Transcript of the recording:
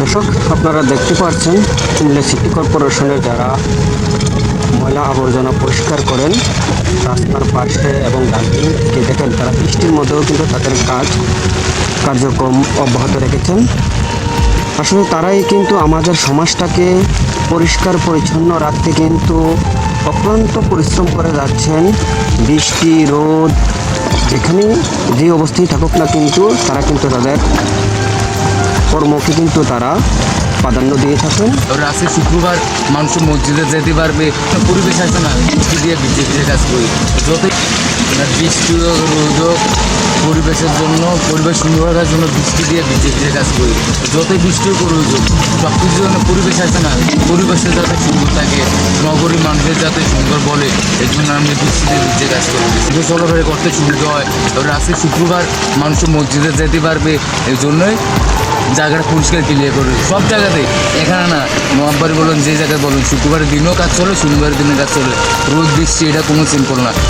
দর্শক, আপনারা দেখতে পাচ্ছেন কুমিল্লা সিটি কর্পোরেশনের যারা ময়লা আবর্জনা পরিষ্কার করেন, রাস্তার পাশে এবং ডাস্টবিন থেকে দেখেন তারা বৃষ্টির মধ্যেও কিন্তু তাদের কাজ কার্যক্রম অব্যাহত রেখেছেন। আসলে তারাই কিন্তু আমাদের সমাজটাকে পরিষ্কার, পরিচ্ছন্ন রাখতে কিন্তু অক্লান্ত পরিশ্রম করে যাচ্ছেন। বৃষ্টি, রোদ যেখানে যে অবস্থায় থাকুক না কিন্তু তারা কিন্তু তাদের কর্মকে কিন্তু তারা প্রাধান্য দিয়ে থাকেন। আজকে শুক্রবার মানুষ মসজিদে যেতে পারবে পরিবেশ আছে না? দিয়ে ভিজে কাজ করি? যতই না বৃষ্টি হোক, পরিবেশের জন্য পরিবেশ সুন্দর রাখার জন্য বৃষ্টি দিয়ে ভিজে কাজ করি। যতই বৃষ্টি হোক সব কিছুর জন্য পরিবেশ আছে না? পরিবেশের যাতে সুন্দর থাকে নগরী মানুষের যাতে সুন্দর বলে এই জন্য আমি বৃষ্টিতে ভিজে কাজ করি। কিন্তু চলাফেরা করতে সুবিধা হয়। আজকে শুক্রবার মানুষ মসজিদে যেতে পারবে এই জন্যই জায়গাটা পরিষ্কার ক্লিয়ার করবে সব জায়গাতে এখানে না, মহাব্বার বলুন, যে জায়গায় বলুন, শুক্রবারের দিনও কাজ চলে, শনিবারের দিনে কাজ চলে। রোদ দিচ্ছি এটা কোনো সিম্পল না।